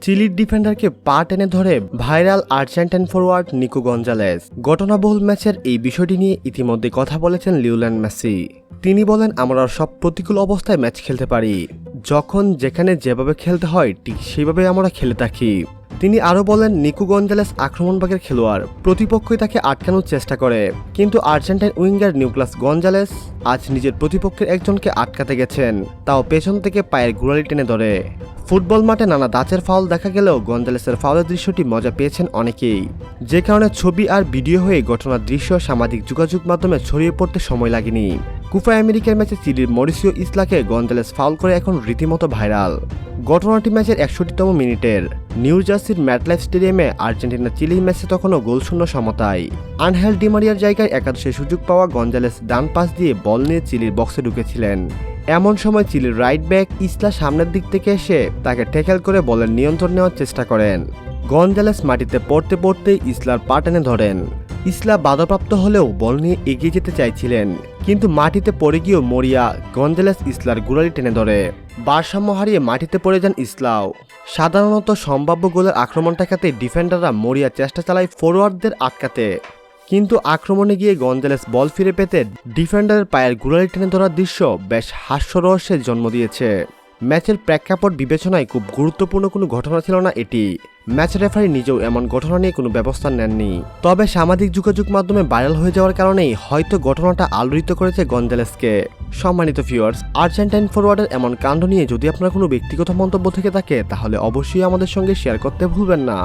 চিলির ডিফেন্ডারকে পা টেনে ধরে viral Argentine forward Nico Gonzalez. ঘটনাবহুল ম্যাচের এই বিষয়টি নিয়ে ইতিমধ্যে কথা বলেছেন লিওল্যান্ড মেসি। তিনি বলেন, আমরা সব প্রতিকূল অবস্থায় ম্যাচ খেলতে পারি। যখন যেখানে যেভাবে খেলতে হয়, ঠিক সেইভাবে আমরা খেলে থাকি। তিনি আরও বলেন, নিকো গঞ্জালেস আক্রমণভাগের খেলোয়াড়, প্রতিপক্ষই তাকে আটকানোর চেষ্টা করে। কিন্তু আর্জেন্টাইন উইঙ্গার নিউক্লাস গঞ্জালেস আজ নিজের প্রতিপক্ষের একজনকে আটকাতে গেছেন। তাও পেছন থেকে পায়ের গোড়ালি টেনে ধরে। ফুটবল মাঠে নানা দাঁচের ফাউল দেখা গেলেও গঞ্জালেসের ফাউলের দৃশ্যটি মজা পেয়েছেন অনেকেই। যে কারণে ছবি আর ভিডিও হয়ে ঘটনার দৃশ্য সামাজিক যোগাযোগ মাধ্যমে ছড়িয়ে পড়তে সময় লাগেনি। কুফা আমেরিকার ম্যাচে চিলির মরিসিও ইসলাকে গঞ্জালেস ফাউল করে এখন রীতিমতো ভাইরাল। ঘটনাটি ম্যাচের একষট্টিতম মিনিটের। নিউ জার্সির ম্যাটলাইফ স্টেডিয়ামে আর্জেন্টিনা চিলি ম্যাচে তখনও গোলশূন্য সমতায়। আনহেল ডিমারিয়ার জায়গায় একাদশে সুযোগ পাওয়া গঞ্জালেস ডান পাস দিয়ে বল নিয়ে চিলির বক্সে ঢুকেছিলেন। এমন সময় চিলির রাইট ব্যাক ইসলা সামনের দিক থেকে এসে তাকে ট্যাকেল করে বলের নিয়ন্ত্রণ নেওয়ার চেষ্টা করেন। গঞ্জালেস মাটিতে পড়তে পড়তে ইসলার পা টেনে ধরেন। ইসলা বাধাপ্রাপ্ত হলেও বল নিয়ে এগিয়ে যেতে চাইছিলেন। কিন্তু মাটিতে পড়ে গিয়েও মরিয়া গঞ্জালেস ইসলার গুড়ালি টেনে ধরে। ভারসাম্য হারিয়ে মাটিতে পড়ে যান ইসলাও। সাধারণত সম্ভাব্য গোলের আক্রমণ ঠেকাতে ডিফেন্ডাররা মরিয়া চেষ্টা চালায় ফরোয়ার্ডদের আটকাতে। কিন্তু আক্রমণে গিয়ে গঞ্জালেস বল ফিরে পেতে ডিফেন্ডারের পায়ের গুড়ালি টেনে ধরার দৃশ্য বেশ হাস্যরহস্যের জন্ম দিয়েছে। ম্যাচের প্রেক্ষাপট বিবেচনায় খুব গুরুত্বপূর্ণ কোনো ঘটনা ছিল না এটি। ম্যাচ রেফারি নিজেও এমন ঘটনা নিয়ে কোনো ব্যবস্থা নেননি। তবে সামাজিক যোগাযোগ মাধ্যমে ভাইরাল হয়ে যাওয়ার কারণেই হয়তো ঘটনাটা আলোড়িত করেছে গঞ্জালেসকে। সম্মানিত ভিউয়ার্স আর্জেন্টাইন ফরওয়ার্ডের এমন কাণ্ড নিয়ে যদি আপনার কোনো ব্যক্তিগত মন্তব্য থেকে থাকে, তাহলে অবশ্যই আমাদের সঙ্গে শেয়ার করতে ভুলবেন না।